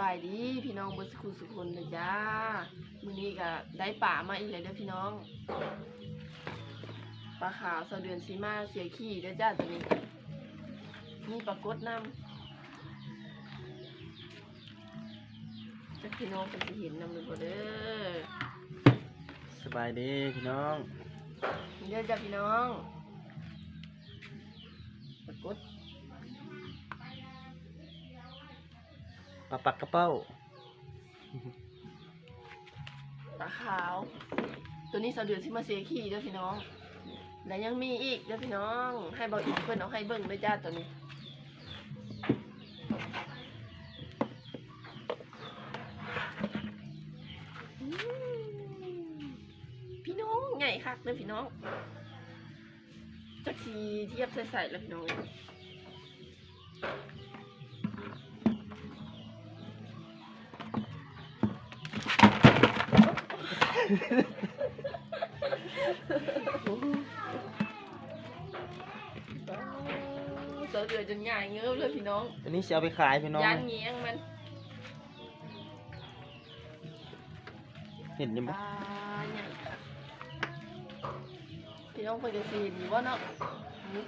บายดีพี่น้องเบิร์สคูสุคนเลยจ้ามื้อนี้ก็ได้ป่ามาอีกแล้วเด้อพี่น้องปลาขาวสะเดือนสีมาเสียขี้เด้อจ้าตัวนี้มีปลากดน้ำจะพี่น้องเป็นสิเห็นนำเลยบ่เด้อสบายดีพี่น้องนี่เด้อจ้าพี่น้องปลากด ปลาปักกระเป้าปลาขาว ตัวนี้สะเดือนสีมาเสียขี้เด้อพี่น้อง และยังมีอีกเด้อพี่น้อง ให้เบาอีกเพิ่อนเอาให้เบิ่งด้วยจ้าตัวนี้พี่น้องใหญ่คักเลยพี่น้องจักสีเทียบใส่ๆแล้วพี่น้อง เสือเดือดจนใหญ่เงือบเลยพี่น้องตัวนี้จะเอาไปขายพี่น้องยันเงี้ยงมันเห็นยังปปะลาใหญ่คักพี่น้องเคยจะซีนอยู่ว่าเนาะอืม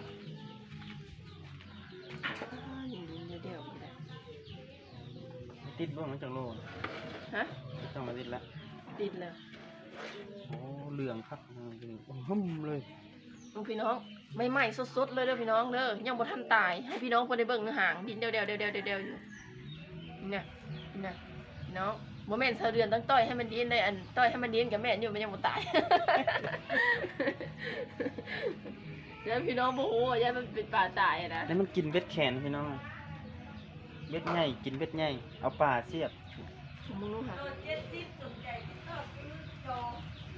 อ่าอยู่เดี๋ยวเดี๋ยวๆเลยติดบ้างมันจากโลนฮะต้องมาติดละติดแล้ว โอ้เหลืองครับอืมตัวนี้หึ่มเลยลุงพี่น้องไม่ไหม้สดๆเลยเด้อพี่น้องเด้อยังบ่ทันตายให้พี่น้องพอได้เบิ่งเนื้อหางดินเดียวๆเดียวๆเดียวๆเดียวๆอยู่นี่นะนี่นะพี่น้องบ่แม่นเสาเดือนต้องต้อยให้มันดินได้อันต้อยให้มันดินกับแม่นอยู่มันยังบ่ตายแล้วพี่น้องบ่ฮู้ว่าย่ามันเป็นปลาตายอะนะแล้วมันกินเบ็ดแขนพี่น้องเบ็ดใหญ่กินเบ็ดใหญ่เอาปลาเสียบมึงรู้ค่ะ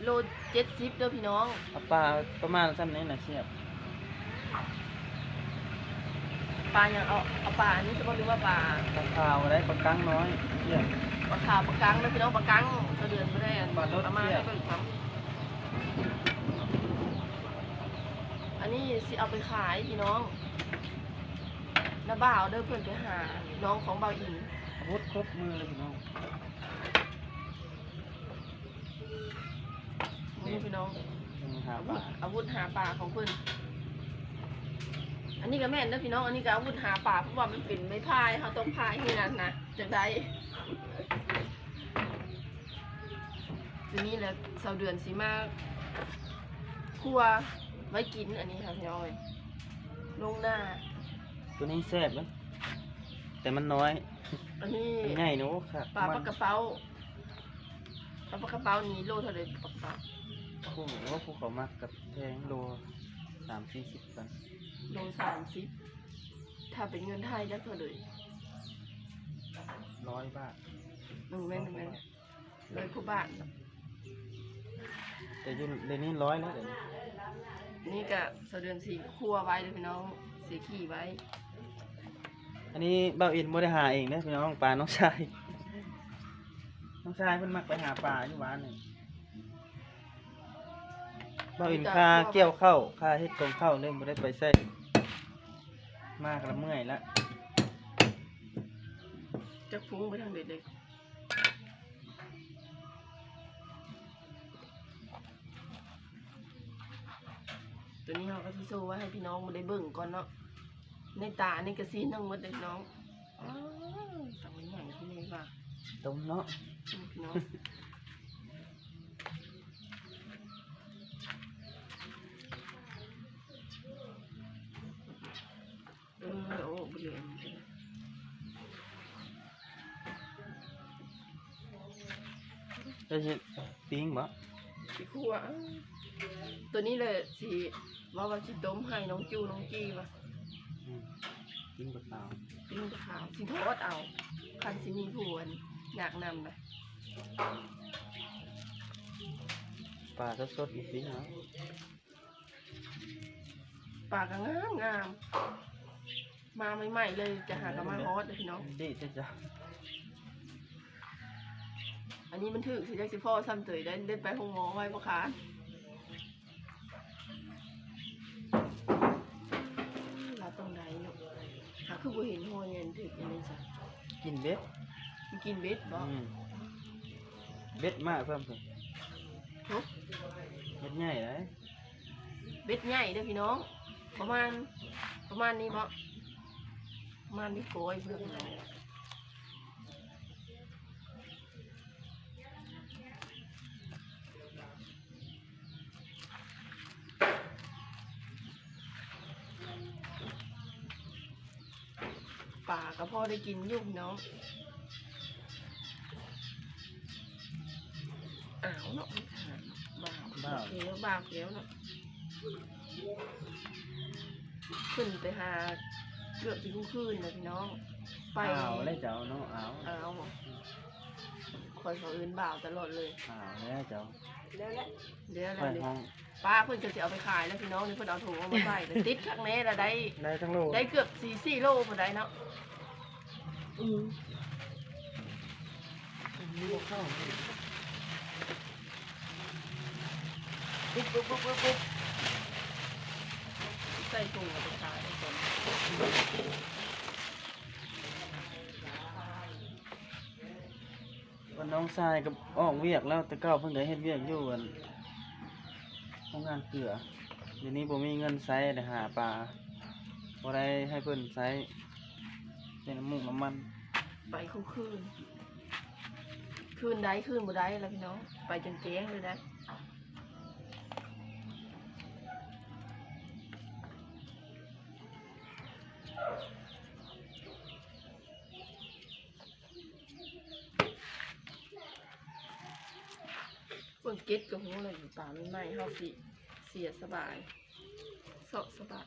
โลเจ็ดสิบเด้อพี่น้องเอาปลาประมาณซ้ำนี้นะเสียบปลายังเอาเอาปลาอันนี้จะบอกหรือว่าปลาปลาขาวอะไรปลากังน้อยเสียบปลาขาวปลากังแล้วพี่น้องปลากังกระเดือนไม่ได้อันปลาลดเอามาเสี้ให้ยเบิ่งครับอันนี้สิเอาไปขายพี่น้องน้าบ่าวเด้อเพื่อนไปหาน้องของบ่าวอินอาวุธครบมือเลยพี่น้อง นี่พี่น้อง ยังหา อา ป วุลาธอาวุธหาปลาของเพื่อนอันนี้ก็แม่นเด้อพี่น้อง อันนี้ก็อาวุธหาปลาเพราะว่ามันเป็นไม้พายเขาต้องพายให้นั่นนะจังได้ทีนี้แหละเสาเดือนสีมาครัวไว้กินอันนี้ค่ะพี่น้องเอ้ยลงหน้า ตัวนี้แซ่บไหมแต่มันน้อย อันนี้มันใหญ่เนอะค่ะปลาปลากระเป๋าปลาปลากระเป๋านี่โลเท่าไหร่ปลากระเป๋า คู่ว่าภูเขามากกับแพงโลสามสี่สิบกันโลสามสิบถ้าเป็นเงินไทยจะเท่าไหร่ร้อยบาทหนึ่งแม่นหนึ่งแม่นร้อยกว่าบาทเนาะแต่อยุ่ในนี้ร้อยแล้วเดี๋ยวนี้นี่ก็เสาเดือนสีครัวไว้เลยพี่น้องสีขี่ไว้ อันนี้เบาอินบ่ได้หาเองนะพี่น้องปลาน้องชาย น้องชายเพิ่นมักไปหาปลาอยู่หวานนี่เบาอินค่าเกี่ยวเข้าวค่าเฮ็ดกองเข้าวเลยบ่ได้ไปใส่มากละเมื่อยละจะฟุ้งไปทางเด็ดเลยตัวนี้เราก็ที่โซ่ไว้ให้พี่น้องมาได้เบิ่งก่อนเนาะในตาในกระซีนทั้งหมดเลยพี่น้องอ้าวทำมันใหญ่ที่นี่ว่ะต้มเนาะพี่น้อง เออโอ้บุเรียน จะเฮ็ดปิ้งบ่พี่ครัวอ้าวตัวนี้เลยสิว่าว่าสิต้มให้น้องจูน้องจีว่ะอืมปิ้งกับข้าวปิ้งกับข้าวสิทอดเอา คันสิมีผวนอยากนำเลยปลาสดๆอีกปิ้งเนาะปลาก็งามงามมาใหม่ๆเลยจะหากนมาฮอตเลยพี่น้อง เด็ดจ้ะจ้ะ อันนี้มันถึกสิจักสิพ่อซ้ำเตยได้ได้ไปห้องหมอไว้ปะคะเราตรงไหนเนาะหาคือบ่เห็นหัวเงินถึกอันนี้จ้ะกินเบ็ดมันกินเบ็ดบ่อืมเบ็ดมากเพิ่มสิเนาะเบ็ดใหญ่เลยเบ็ดใหญ่เด้อพี่น้อง ประมาณประมาณนี้บ่ประมาณนี้โกยเพื่อน ป่าก็พอได้กินอยุ่พี่น้องอ้าวเนาะบ้าวบ้าวเขียวบ้าวเขียวเนาะขึ้นไปหาเกือบที่คืนเลยพี่น้อง ไปอ้าวเลยเจ้าเนาะอ้าวเอา คอยเขาอื่นบ่าวตลอดเลยอ้าวแล้วเจ้าเดี๋ยวแล้วเดี๋ยวค่อยแล้วห้องป้าเพิ่นก็สิเอาไปขายแล้วพี่น้องนี่เพิ่นเอาถุงเอามาใส่แต่ติดข้างในละได้ได้ทั้งโลได้เกือบสี่สี่โลพอได้เนาะอืมปุ๊บปุ๊บปุ๊บปุ๊บปุ๊บใส่ถุงเอาไปขายได้ก่อน วันน้องชายกับออกเวียกแล้วแต่เก้าเพิ่งได้เฮ็ดเวียกอยู่วันโรงงานเกลือเดี๋ยวนี้ผมมีเงินใช้แต่หาปลาบ่ได้ให้เพิ่นใช้เป็นน้ำมูกน้ำมัน ไปคู่คืน คืนได้คืนบ่ได้แล้วพี่น้อง ไปจนเจ๊งเลยนะ ป่าไม่ไหม้เฮาสิเสียสบายเสาะสบาย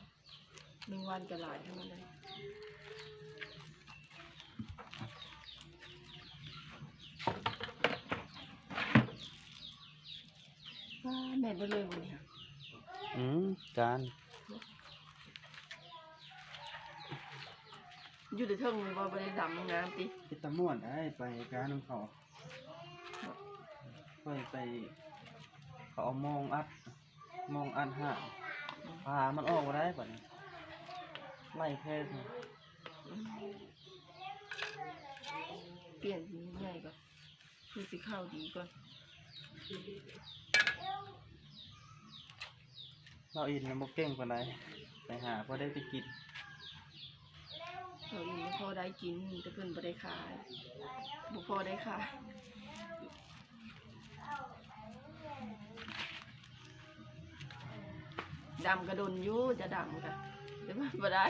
หนึ่งวันก็หลายทั้งนั้นเลยว้าแม่นไปเลยวันนี้ค่ะอืมการอยู่ในเทิงเลยว่าบ่ได้ดำงานติพิตาม่วนได้ไปการของเขาไปไป เขาเอามองอัดมองอัดห้าพามันออกมาได้ป่ะเนี่ยไล่เพศเปลี่ยนสีใหญ่ก่อนคือสีขาวดีก่อนเราอินมันบกเก่งปานใดไปหาพอได้ไปกินเราอีกพอได้กินแต่เพิ่นบ่ได้ขายบ่พอได้ขาย ดำกระดนอยู่จะดำกันแต่ว่าบ่ได้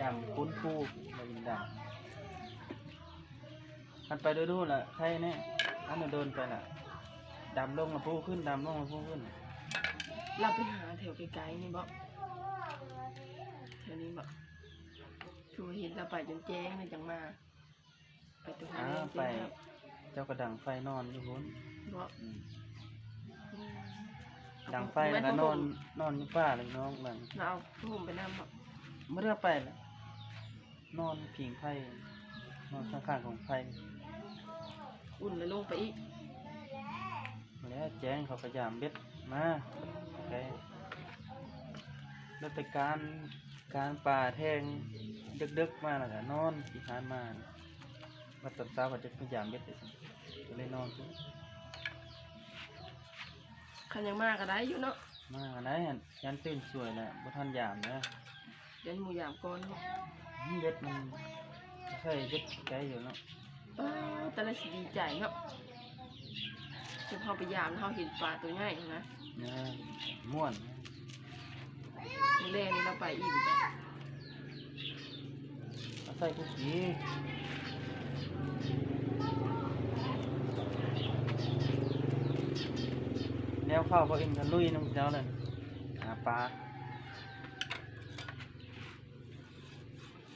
ดำคุ้นคู่เราอินดำมันไปดูดูๆล่ะใครเนี่ยอันนั้นโดนไปล่ะดำลงละพูขึ้นดำลงละพูขึ้น เราไปหาแถวไกลๆนี่บ่แถวนี้บ่คือว่าเห็นเราไปจนแจ้งเลยจังมา ไปตรงอ้านี้วไป เจ้ากระดังไฟนอนอยู่พ้นบ่อืม ดังไฟแล้วก็นอนนอนอยู่ป่าเลยน้องหลังเราเอาผ้าห่มไปนำบ่ไม่ได้ไปละนอนพิงไฟนอนข้างๆของไฟอุ่นเลยลงไปอีกแล้วแจ้งเขาพยายามเบ็ดมาโอเคแล้วแต่การการป่าแทงดึกๆมาแล้วก็นอนที่ผ่านมามาตัดสาวก็จะพยายามเบ็ดเลยก็เลยนอนซิ คันยังมากก็ได้อยู่เนาะมาอันไหนอันยันตื่นสวยแหละบ่ทันยามนะเดี๋ยวหมูยามก่อนเนาะอืมเบ็ดมันใช่เบ็ดไกลอยู่เนาะป้าแต่ละสิดีใจเนาะจะพอไปยามเฮาเห็นปลาตัวใหญ่นะเนี่ยม่วนมื้อแรกนี่เราไปอีกจ้ะเอาใส่คุกกี้ แนวเข้าบ่เอ็นกันลุยน้ำเจ้าเลยหาปลา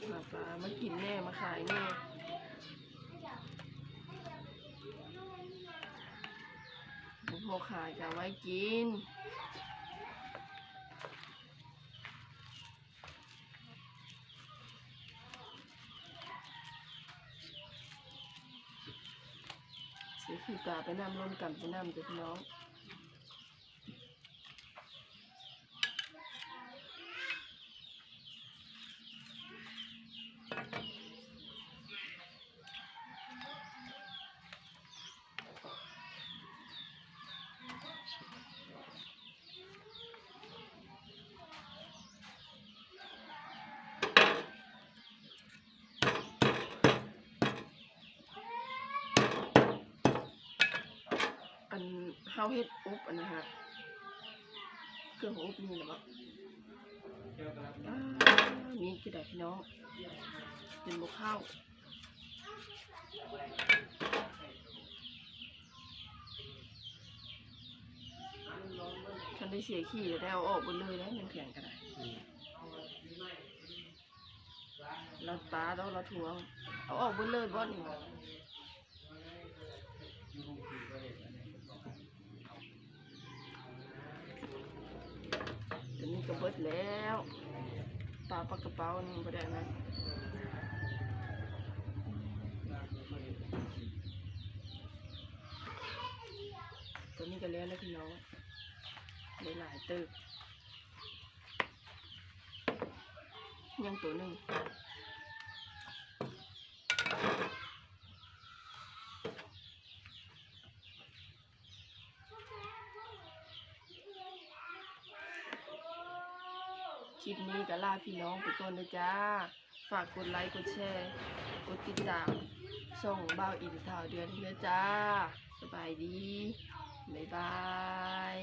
หาปลามากินแน่มาขายแน่บ่พอขายจะไว้กินสีขีตาไปนำร่นกันไปนำจ้ะพี่น้อง อันเฮาเฮ็ดอบอันนะฮะเครื่องอบนี่เปล่ามีกี่ดาพี่น้อง เป็นบุข้าวฉันได้เสียขี้แล้วได้เอาออกหมดเลยแล้วมันแข็งกันได้เราตาเราเราทวงเอาออกหมดเลยบอสนี่ตัวนี้ก็เบิดแล้วปลาปลากระเป๋านี่บ่ได้ไหมตั วนี้ก็แล้วแล้วพี่น้องได้หลายตึกยังตัวหนึ่งคลิปนี้ก็ลาพี่น้องไปก่อนนะจ้า ฝากกดไลค์ กดแชร์ กดติดตาม ส่งเบาอินข่าวเดือนเพื่อจ้า สบายดี บ๊ายบาย